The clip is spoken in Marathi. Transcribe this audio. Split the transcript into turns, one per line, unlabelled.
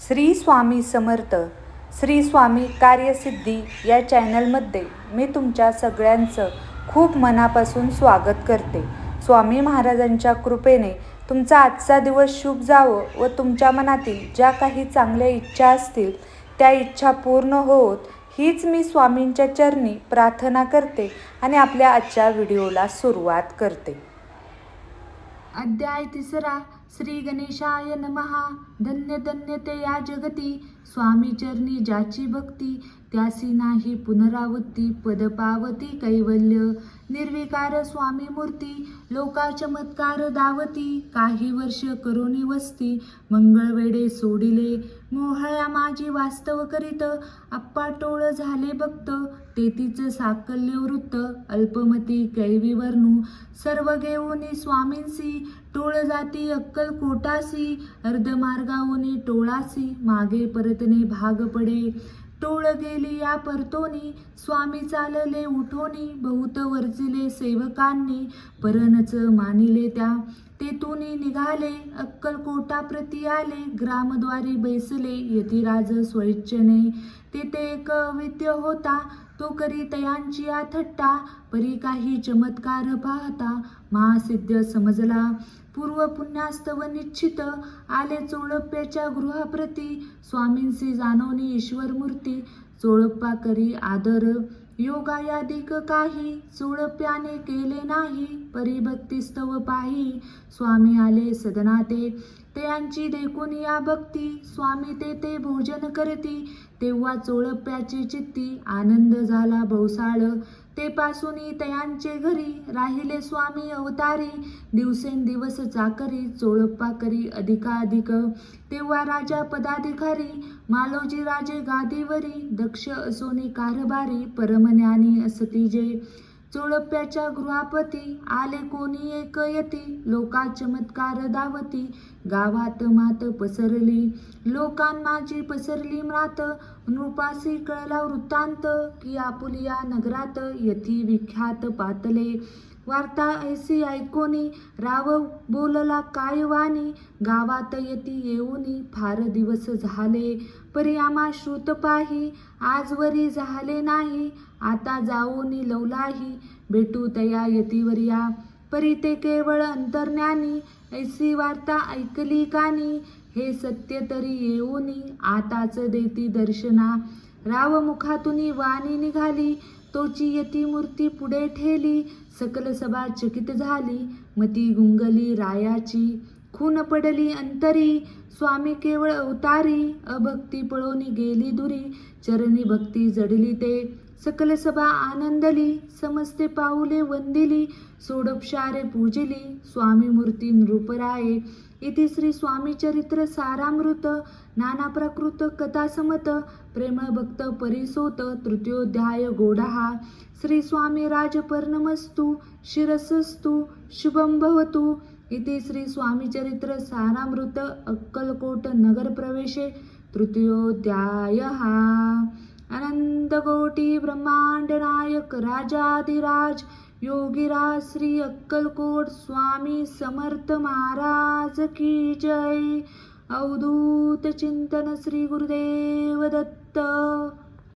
श्री स्वामी समर्थ श्री स्वामी कार्यसिद्धी या चॅनलमध्ये मी तुमच्या सगळ्यांचं खूप मनापासून स्वागत करते. स्वामी महाराजांच्या कृपेने तुमचा आजचा दिवस शुभ जावं व तुमच्या मनातील ज्या काही चांगल्या इच्छा असतील त्या इच्छा पूर्ण होत हीच मी स्वामींच्या चरणी प्रार्थना करते आणि आपल्या आजच्या व्हिडिओला सुरुवात करते.
अध्याय तिसरा श्री गणेशाय नमहा धन्य धन्य ते या जगती. स्वामी चरणी ज्याची भक्ती त्यासी नाही पुनरावृत्ती पद पावती कैवल्य. निर्विकार स्वामी मूर्ती लोका चमत्कार दावती. काही वर्ष करोनी वस्ती मंगळवेडे सोडिले. मोहळ्या माझी वास्तव करीत आप्पा टोळ झाले भक्त. तेतीचं साकल्य वृत्त अल्पमती कैविवर्णू सर्व घेऊनी स्वामींसी टोळ जाती अक्कल कोटासी अर्धमार्गावनी टोळासी मागे परतने भाग पडे. टोळ गेली या परतोनी स्वामी चालले उठोनी बहुत वर्जिले सेवकांनी परनच मानिले त्या. तेथून निघाले अक्कलकोटा प्रती आले ग्रामद्वारी बैसले यतिराज स्वैच्छने. तेथे एक विद्य होता तो करी तयांची या थट्टा परी काही चमत्कार पाहता. महासिद्ध समजला. पूर्व पुण्यास्तव निश्चित. आले चोळप्याच्या गृहाप्रती. स्वामींसी जाणवणी ईश्वर मूर्ती चोळप्पा करी आदर. योगायादिक काही चुळप्याने केले नाही. परिभक्तिस्तव पाही स्वामी आले सदनाते. त्यांची देखून या भक्ती स्वामी ते ते भोजन करती. तेव्हा चोळप्याची चित्ती आनंद झाला भौसाळ. ते पासूनी तयांचे घरी राहिले स्वामी अवतारी. दिवसेंदिवस चाकरी चोळप्पा करी अधिकाधिक. तेव्हा राजा पदाधिकारी मालोजी राजे गादीवरी दक्ष असोनी कारभारी परमज्ञानी असती जे चोळप्याच्या गृहापती आले कोणी एक यती? लोका चमत्कार दावती गावात मात पसरली लोकांमाजी पसरली म्रात. नृपासी कळला वृत्तांत की आपुलिया नगरात यथी विख्यात पातले. वार्ता ऐसी ऐकोनी राव बोलला काय वाणी? गावात येती येऊनी फार दिवस झाले. परी आम्हा श्रुत पाही आजवरी झाले नाही. आता जाऊनी लवलाही भेटू तया यतीवर्या परी ते केवळ अंतर्ज्ञानी ऐसी वार्ता ऐकली कानी. हे सत्य तरी येऊनी आताच देती दर्शना. राव मुखातून वाणी निघाली. तोची यती मूर्ती पुढे ठेली सकल सभा चकित झाली मती गुंगली रायाची खून पडली अंतरी स्वामी केवळ अवतारी अभक्ती पळोनी गेली दुरी चरणी भक्ती जडली ते सकल सभा आनंदली समस्ते पाऊले वंदिली सोडपशारे पूजिली स्वामी मूर्ती नृपराये इति श्री स्वामी चरित्र सारामृत नाना प्रकृत कथासमत प्रेमळ भक्त परिसोत तृतीयोध्याय गोडहा श्री स्वामी राजपर्णमस्तु शिरसस्तु शुभं भवतु. इति श्री स्वामी चरित्र सारामृत अक्कलकोट नगर प्रवेशे तृतीयोध्यायः अनंतकोटी ब्रह्मांड नायक राजाधिराज योगीराज श्री अक्कलकोट स्वामी समर्थ महाराज की जय. अवधूत चिंतन श्री गुरुदेव दत्त.